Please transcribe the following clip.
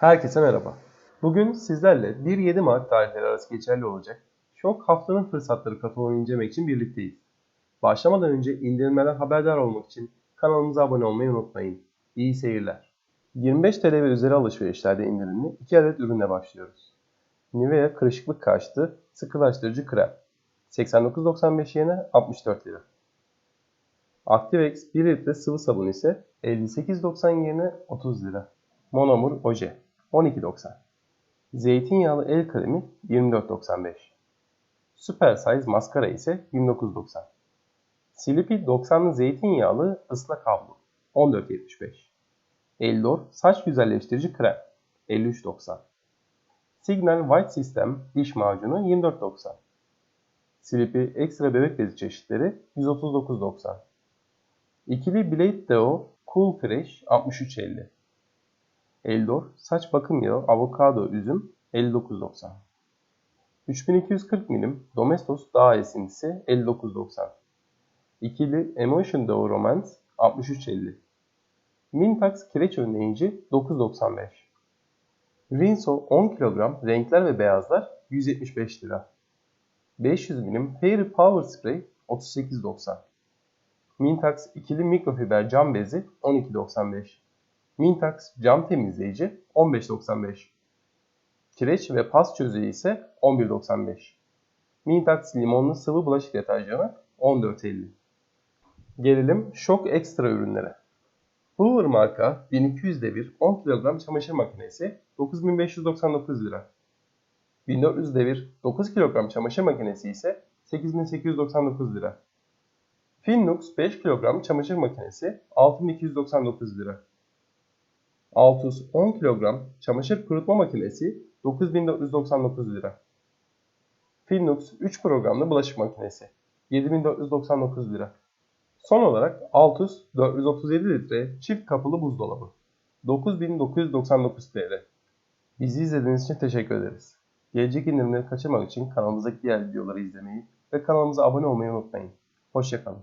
Herkese merhaba. Bugün sizlerle 1-7 Mart tarihleri arası geçerli olacak Şok Haftanın Fırsatları kataloğunu incelemek için birlikteyiz. Başlamadan önce indirimlerden haberdar olmak için kanalımıza abone olmayı unutmayın. İyi seyirler. 25 TL ve üzeri alışverişlerde indirimli 2 adet ürünle başlıyoruz. Nivea kırışıklık karşıtı sıkılaştırıcı krem. 89.95 yerine 64 lira. Activex 1 litre sıvı sabun ise 58.90 yerine 30 lira. Monomur oje 12.90. Zeytinyağlı el kremi 24.95. Super size maskara ise 29.90. Sleepy 90'lı zeytinyağlı ıslak havlu 14.75. Eldor saç güzelleştirici krem 53.90. Signal White System diş macunu 24.90. Sleepy ekstra bebek bezi çeşitleri 139.90. İkili Blade Deo Cool Fresh 63.50. Eldor saç bakım yağı avokado üzüm 59.90. 3240 milim Domestos dağ esintisi 59.90. İkili Emotion Deo Romance 63.50. Mintax kireç önleyici 9.95. Rinso 10 kilogram renkler ve beyazlar 175 lira. 500 milim Fairy Power Spray 38.90. Mintax ikili mikrofiber cam bezi 12.95. Mintax cam temizleyici 15.95. Kireç ve pas çözüğü ise 11.95. Mintax limonlu sıvı bulaşık deterjanı 14.50. Gelelim şok ekstra ürünlere. Hoover marka 1200 devir 10 kilogram çamaşır makinesi 9599 lira. 1400 devir 9 kilogram çamaşır makinesi ise 8899 lira. Finlux 5 kilogram çamaşır makinesi 6299 lira. Altus 10 kilogram çamaşır kurutma makinesi 9499 lira. Finlux 3 programlı bulaşık makinesi 7499 lira. Son olarak Altus 437 litre çift kapılı buzdolabı 9999 TL. Bizi izlediğiniz için teşekkür ederiz. Gelecek indirimleri kaçırmak için kanalımızdaki diğer videoları izlemeyi ve kanalımıza abone olmayı unutmayın. Hoşçakalın.